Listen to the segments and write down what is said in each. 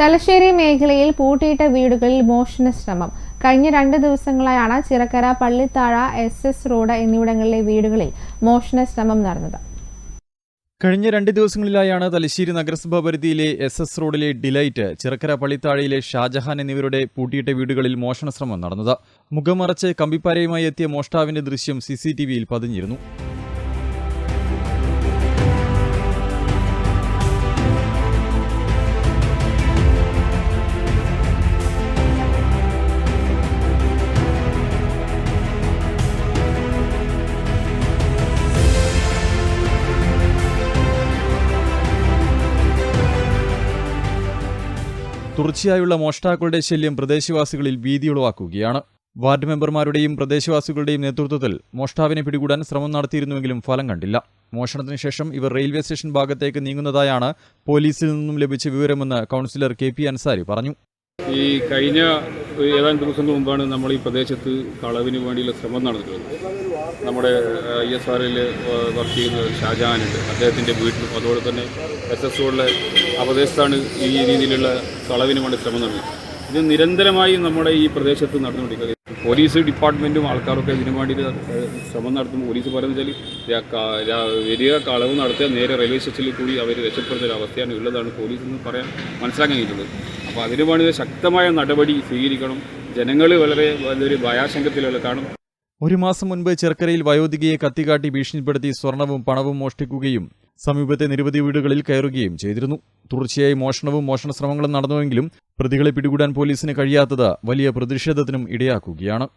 തലശ്ശേരി മേഖലയിൽ പൂട്ടിയിട്ട വീടുകളിൽ മോഷണ ശ്രമം. കഴിഞ്ഞ രണ്ട് ദിവസങ്ങളായാണ് Chirakkara Pallithazha S S road എന്നിവിടങ്ങളിലെ വീടുകളിൽ മോഷണ ശ്രമം നടന്നത്. കഴിഞ്ഞ രണ്ട് ദിവസങ്ങളിലായാണ് തലശ്ശേരി നഗരസഭാ പരിധിയിലെ എസ് എസ് റോഡിലെ ഡിലൈറ്റ് ചിറക്കര പള്ളിത്താഴയിലെ ഷാജഹാൻ എന്നിവരുടെ പൂട്ടിയിട്ട വീടുകളിൽ മോഷണശ്രമം നടന്നത്. മുഖം മറച്ച് കമ്പിപ്പാരയുമായി എത്തിയ മോഷ്ടാവിന്റെ ദൃശ്യം സി സി ടി വിയിൽ പതിഞ്ഞിരുന്നു. തുടർച്ചയായുള്ള മോഷ്ടാക്കളുടെ ശല്യം പ്രദേശവാസികളിൽ ഭീതിയുളവാക്കുകയാണ് വാർഡ് മെമ്പർമാരുടെയും പ്രദേശവാസികളുടെയും നേതൃത്വത്തിൽ മോഷ്ടാവിനെ പിടികൂടാൻ ശ്രമം നടത്തിയിരുന്നുവെങ്കിലും ഫലം കണ്ടില്ല. മോഷണത്തിന് ശേഷം ഇവർ റെയിൽവേ സ്റ്റേഷൻ ഭാഗത്തേക്ക് നീങ്ങുന്നതായാണ് പോലീസിൽ നിന്നും ലഭിച്ച വിവരമെന്ന് കൗൺസിലർ കെ പി അൻസാരി പറഞ്ഞു. ഈ കഴിഞ്ഞ ഏതാനും ദിവസങ്ങൾ മുമ്പാണ് നമ്മൾ ഈ പ്രദേശത്ത് കളവിന് വേണ്ടിയുള്ള ശ്രമം നടന്നിട്ടുള്ളത്. നമ്മുടെ ഐ എസ് ആറിൽ വർക്ക് ചെയ്യുന്ന ഷാജഹാനുണ്ട്. അദ്ദേഹത്തിന്റെ വീട്ടിലും അതുപോലെ തന്നെ എസ് എസ് അപദേശത്താണ് പ്രദേശത്താണ് ഈ രീതിയിലുള്ള കളവിന് വേണ്ടി ശ്രമം നടന്നത് ഇത് നിരന്തരമായി നമ്മുടെ ഈ പ്രദേശത്ത് നടന്നുകൊണ്ടിരിക്കുന്നത് പോലീസ് ഡിപ്പാർട്ട്മെന്റും ആൾക്കാരൊക്കെ ഇതിനു വേണ്ടി ശ്രമം നടത്തുമ്പോൾ പോലീസ് പറയുന്നത് വെച്ചാൽ വരിക കളവ് നടത്തുക നേരെ റെയിൽവേ സ്റ്റേഷനിൽ കൂടി അവർ രക്ഷപ്പെടുന്ന ഒരു അവസ്ഥയാണ് ഉള്ളതാണ് പോലീസ് എന്ന് പറയാൻ മനസ്സിലാക്കാൻ കഴിയുന്നത് അപ്പോൾ അതിനു വേണ്ടി ശക്തമായ നടപടി സ്വീകരിക്കണം. ജനങ്ങൾ വളരെ വലിയൊരു ഭയാശങ്കത്തിലുള്ള കാണും. ഒരു മാസം മുൻപ് ചെർക്കരയിൽ വയോധികയെ കത്തികാട്ടി ഭീഷണിപ്പെടുത്തി സ്വർണവും പണവും മോഷ്ടിക്കുകയും സമീപത്തെ നിരവധി വീടുകളിൽ കയറുകയും ചെയ്തിരുന്നു. തുടർച്ചയായി മോഷണവും മോഷണ ശ്രമങ്ങളും നടന്നുവെങ്കിലും പ്രതികളെ പിടികൂടാൻ പോലീസിന് കഴിയാത്തത് വലിയ പ്രതിഷേധത്തിനും ഇടയാക്കുകയാണ്.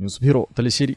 News bureau Thalassery.